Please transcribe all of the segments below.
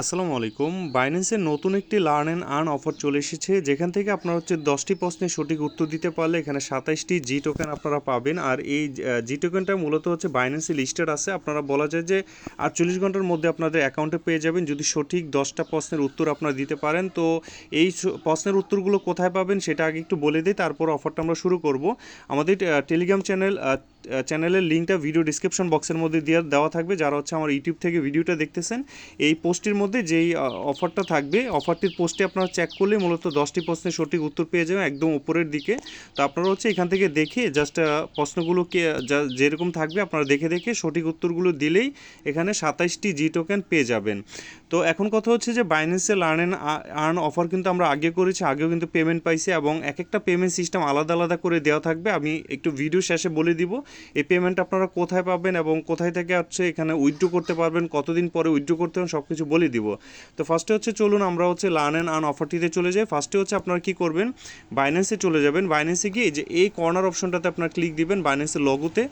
আসসালামু আলাইকুম। বাইন্যান্সের নতুন একটি লার্ন অ্যান্ড আর্ন অফার চলে এসেছে, যেখান থেকে আপনারা হচ্ছে দশটি প্রশ্নের সঠিক উত্তর দিতে পারলে এখানে সাতাইশটি জি টোকেন আপনারা পাবেন। আর এই জি টোকেনটা মূলত হচ্ছে বাইন্যান্সে লিস্টেড আছে। আপনারা বলা যায় যে আটচল্লিশ ঘণ্টার মধ্যে আপনাদের অ্যাকাউন্টে পেয়ে যাবেন। যদি সঠিক দশটা প্রশ্নের উত্তর আপনারা দিতে পারেন, তো এই প্রশ্নের উত্তরগুলো কোথায় পাবেন সেটা আগে একটু বলে দিই, তারপর অফারটা আমরা শুরু করব। আমাদের টেলিগ্রাম চ্যানেল চ্যানেলের লিঙ্কটা ভিডিও ডিসক্রিপশন বক্সের মধ্যে দেওয়া দেওয়া থাকবে। যারা হচ্ছে আমার ইউটিউব থেকে ভিডিওটা দেখতেছেন, এই পোস্টের মধ্যে যেই অফারটা থাকবে অফারটির পোস্টে আপনারা চেক করলে মূলত দশটি প্রশ্নের সঠিক উত্তর পেয়ে যাবেন একদম উপরের দিকে। তো আপনারা হচ্ছে এখান থেকে দেখে জাস্ট প্রশ্নগুলোকে যা- যেরকম থাকবে আপনারা দেখে দেখে সঠিক উত্তরগুলো দিলেই এখানে সাতাইশটি জি টোকেন পেয়ে যাবেন। তো এখন কথা হচ্ছে যে বাইন্যান্সে লার্ন অ্যান্ড আর্ন অফার কিন্তু আমরা আগে করেছি, আগেও কিন্তু পেমেন্ট পাইছি এবং এক একটা পেমেন্ট সিস্টেম আলাদা আলাদা করে দেওয়া থাকবে। আমি একটু ভিডিও শেষে বলে দিব, এই পেমেন্ট আপনারা কোথায় পাবেন এবং কোথায় থেকে হচ্ছে এখানে উইথড্রো করতে পারবেন, কতদিন পরে উইথড্রো করতে পারবেন সব কিছু বলে দিব। তো ফার্স্টে হচ্ছে চলুন আমরা হচ্ছে লার্ন অ্যান্ড আর্ন অফারটিতে চলে যাই। ফার্স্টে হচ্ছে আপনারা কী করবেন? বাইন্যান্সে চলে যাবেন। বাইন্যান্সে গিয়ে যে এই কর্নার অপশনটাতে আপনারা ক্লিক দিবেন বাইন্যান্সের লগোতে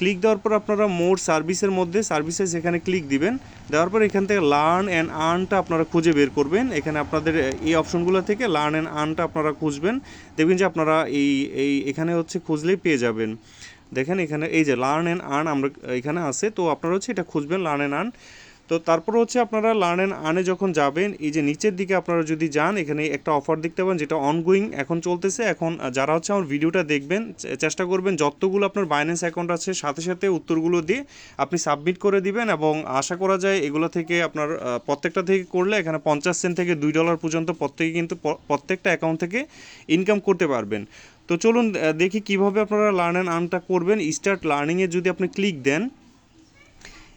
ক্লিক দেওয়ার পর আপনারা মোর সার্ভিসের মধ্যে সার্ভিসেস এখানে ক্লিক দিবেন। দেওয়ার পর এখান থেকে লার্ন অ্যান্ড আর্নটা আপনারা খুঁজে বের করবেন। এখানে আপনাদের এই অপশনগুলো থেকে লার্ন অ্যান্ড আর্নটা আপনারা খুঁজবেন। দেখবেন যে আপনারা এই এই, এখানে হচ্ছে খুঁজলেই পেয়ে যাবেন। দেখেন এখানে এই যে লার্ন অ্যান্ড আর্ন আমরা, এখানে আছে, তো আপনারা হচ্ছে এটা খুঁজবেন লার্ন অ্যান্ড আর্ন তো তারপর হচ্ছে আপনারা লার্ন অ্যান্ড আর্নে যখন যাবেন, এই যে নিচের দিকে আপনারা যদি যান, এখানে একটা অফার দেখতে পাবেন যেটা অনগোয়িং এখন চলতেছে। এখন যারা হচ্ছে আমার ভিডিওটা দেখবেন চেষ্টা করবেন যতগুলো আপনার বাইন্যান্স অ্যাকাউন্ট আছে, সাথে সাথে উত্তরগুলো দিয়ে আপনি সাবমিট করে দিবেন এবং আশা করা যায় এগুলো থেকে আপনার প্রত্যেকটা থেকে করলে এখানে পঞ্চাশ সেন্ট থেকে দুই ডলার পর্যন্ত প্রত্যেকে কিন্তু প্রত্যেকটা অ্যাকাউন্ট থেকে ইনকাম করতে পারবেন। তো চলুন দেখি কীভাবে আপনারা লার্ন অ্যান্ড আর্নটা করবেন। স্টার্ট লার্নিংয়ে যদি আপনি ক্লিক দেন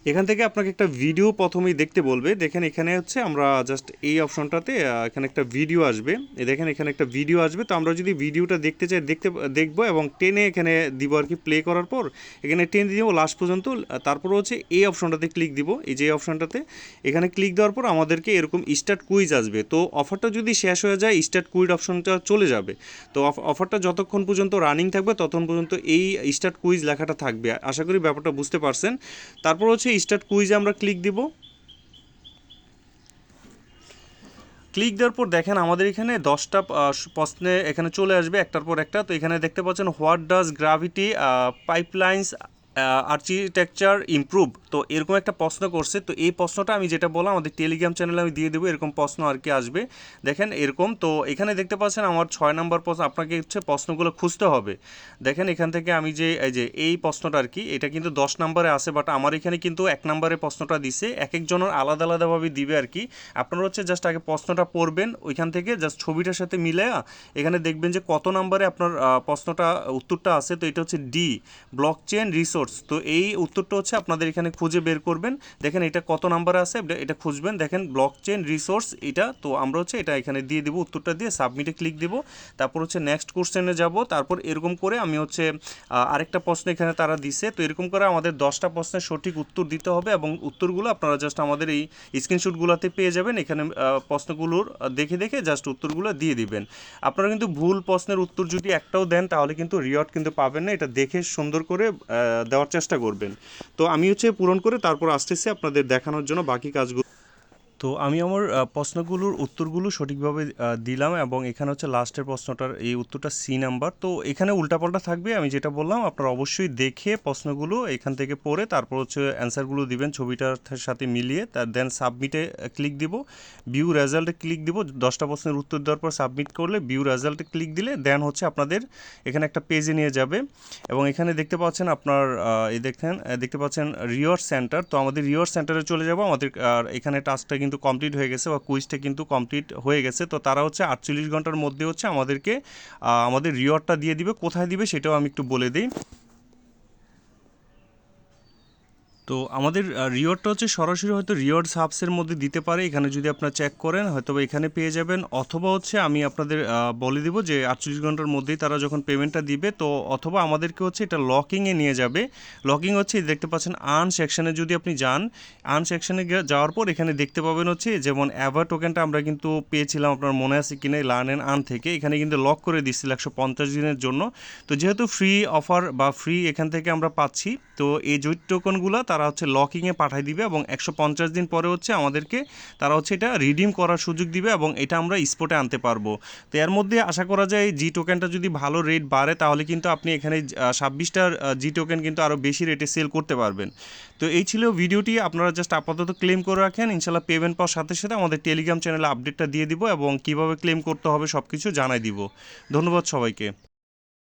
এখান থেকে আপনাকে একটা ভিডিও প্রথমেই দেখতে বলবে। দেখেন এখানে হচ্ছে আমরা জাস্ট এই অপশনটাতে এখানে একটা ভিডিও আসবে। দেখেন এখানে একটা ভিডিও আসবে। তো আমরা যদি ভিডিওটা দেখতে চাই, দেখতে, দেখব এবং টেনে এখানে দিব আর কি প্লে করার পর, এখানে টেনে দিব লাস্ট পর্যন্ত, তারপর হচ্ছে এই অপশনটাতে ক্লিক দিব। এই যে অপশনটাতে এখানে ক্লিক দেওয়ার পর আমাদেরকে এরকম স্টার্ট কুইজ আসবে। তো অফারটা যদি শেষ হয়ে যায় স্টার্ট কুইজ অপশনটা চলে যাবে। তো অফ- অফারটা যতক্ষণ পর্যন্ত রানিং থাকবে, ততক্ষণ পর্যন্ত এই স্টার্ট কুইজ লেখাটা থাকবে। আশা করি ব্যাপারটা বুঝতে পারছেন। তারপর হচ্ছে স্টার্ট কুইজে আমরা ক্লিক দিব। ক্লিক দেওয়ার পর দেখেন আমাদের এখানে দশটা প্রশ্নে এখানে চলে আসবে, একটার পর একটা। তো এখানে দেখতে পাচ্ছেন what does gravity pipelines architecture improve তো এরকম একটা প্রশ্ন করছে। তো এই প্রশ্নটা আমি যেটা বললাম, আমাদের টেলিগ্রাম চ্যানেলে আমি দিয়ে দেবো, এরকম প্রশ্ন আর কি আসবে। দেখেন, এরকম, তো এখানে দেখতে পাচ্ছেন আমার ছয় নম্বর প্রশ্ন, আপনাকে হচ্ছে প্রশ্নগুলো খুঁজতে হবে। দেখেন, এখান থেকে আমি যে, এই যে, এই প্রশ্নটা আর কি, এটা কিন্তু দশ নম্বরে আছে বাট আমার এখানে কিন্তু এক নম্বরে প্রশ্নটা দিছে, এক একজনের আলাদা আলাদাভাবে দিবে আর কি। আপনারা হচ্ছে জাস্ট আগে প্রশ্নটা পড়বেন, ওইখান থেকে জাস্ট ছবিটার সাথে মিলে এখানে দেখবেন যে কত নম্বরে আপনার প্রশ্নটা, উত্তরটা আছে, তো এটা হচ্ছে ডি ব্লক চেন রিসোর্স তো এই উত্তরটা হচ্ছে আপনাদের এখানে খুঁজে বের করবেন। দেখেন এটা কত নাম্বার আছে, এটা- খুঁজবেন। দেখেন ব্লক চেন রিসোর্স এটা তো আমরা হচ্ছে এটা এখানে দিয়ে দেবো, উত্তরটা দিয়ে সাবমিটে ক্লিক দেবো। তারপর হচ্ছে নেক্সট কোশ্চেনে যাব। তারপর এরকম করে আমি হচ্ছে আরেকটা প্রশ্ন এখানে তারা দিছে। তো এরকম করে আমাদের দশটা প্রশ্নের সঠিক উত্তর দিতে হবে এবং উত্তরগুলো আপনারা জাস্ট আমাদের এই স্ক্রিনশটগুলোতে পেয়ে যাবেন। এখানে প্রশ্নগুলোর দেখে দেখে জাস্ট উত্তরগুলো দিয়ে দিবেন। আপনারা কিন্তু ভুল প্রশ্নের উত্তর যদি একটাও দেন, তাহলে কিন্তু রিওয়ার্ড কিন্তু পাবেন না। এটা দেখে সুন্দর করে দেওয়ার চেষ্টা করবেন। তো আমি হচ্ছে পূরণ করে তারপর আসতেছি আপনাদের দেখানোর জন্য বাকি কাজগুলো। তো আমি আমার প্রশ্নগুলোর উত্তরগুলো সঠিকভাবে দিলাম এবং এখানে হচ্ছে লাস্টের প্রশ্নটার এই উত্তরটা সি নাম্বার। তো এখানে উল্টাপাল্টা থাকবে, আমি যেটা বললাম, আপনারা অবশ্যই দেখে প্রশ্নগুলো এখান থেকে পড়ে তারপর হচ্ছে অ্যান্সারগুলো দিবেন ছবিটার সাথে মিলিয়ে তার দেন সাবমিটে ক্লিক দিব। ভিউ রেজাল্টে ক্লিক দিব, দশটা প্রশ্নের উত্তর দেওয়ার পর সাবমিট করলে ভিউ রেজাল্টে ক্লিক দিলে দেন হচ্ছে আপনাদের এখানে একটা পেজে নিয়ে যাবে। এবং এখানে দেখতে পাচ্ছেন আপনার এই দেখেন দেখতে পাচ্ছেন রিওয়ার্ড সেন্টার। তো আমাদের রিওয়ার্ড সেন্টারে চলে যাব, আমাদের এখানে টাস্কটা কিন্তু কমপ্লিট হয়ে গেছে বা কুইজটা কিন্তু কমপ্লিট হয়ে গেছে, তো তারা হচ্ছে আটচল্লিশ ঘণ্টার মধ্যে হচ্ছে আমাদেরকে আমাদের রিওয়ার্ডটা দিয়ে দিবে। কোথায় দিবে সেটাও আমি একটু বলে দিই। তো আমাদের রিওয়ার্ডটা হচ্ছে সরাসরি হয়তো রিওয়ার্ড সাবসের মধ্যে দিতে পারে। এখানে যদি আপনারা চেক করেন হয়তো এখানে পেয়ে যাবেন। অথবা হচ্ছে আমি আপনাদের বলে দিব যে আটচল্লিশ ঘণ্টার মধ্যেই তারা যখন পেমেন্টটা দিবে, তো অথবা আমাদেরকে হচ্ছে এটা লকিংয়ে নিয়ে যাবে। লকিং হচ্ছে দেখতে পাচ্ছেন আর্ন সেকশনে যদি আপনি যান আর্ন সেকশনে যাওয়ার পর এখানে দেখতে পাবেন হচ্ছে যেমন অ্যাভার টোকেনটা আমরা কিন্তু পেয়েছিলাম, আপনার মনে আছে কিনা লার্ন অ্যান্ড আর্ন থেকে। এখানে কিন্তু লক করে দিচ্ছিল একশো পঞ্চাশ দিনের জন্য। তো যেহেতু ফ্রি অফার বা ফ্রি এখান থেকে আমরা পাচ্ছি, তো এই জৈট টোকনগুলো তারা হচ্ছে লকিংয়ে পাঠিয়ে দিবে এবং একশো পঞ্চাশ দিন পরে হচ্ছে আমাদেরকে তারা হচ্ছে এটা রিডিম করার সুযোগ দিবে এবং এটা আমরা স্পটে আনতে পারব। তো এর মধ্যে আশা করা যায় জি টোকেনটা যদি ভালো রেট বাড়ে তাহলে কিন্তু আপনি এখানে ছাব্বিশটার জি টোকেন কিন্তু আরও বেশি রেটে সেল করতে পারবেন। তো এই ছিল ভিডিওটি আপনারা জাস্ট আপাতত ক্লেম করে রাখেন। ইনশাল্লাহ পেমেন্ট পাওয়ার সাথে সাথে আমাদের টেলিগ্রাম চ্যানেলে আপডেটটা দিয়ে দিব এবং কীভাবে ক্লেম করতে হবে সব কিছু জানাই দিব। ধন্যবাদ সবাইকে।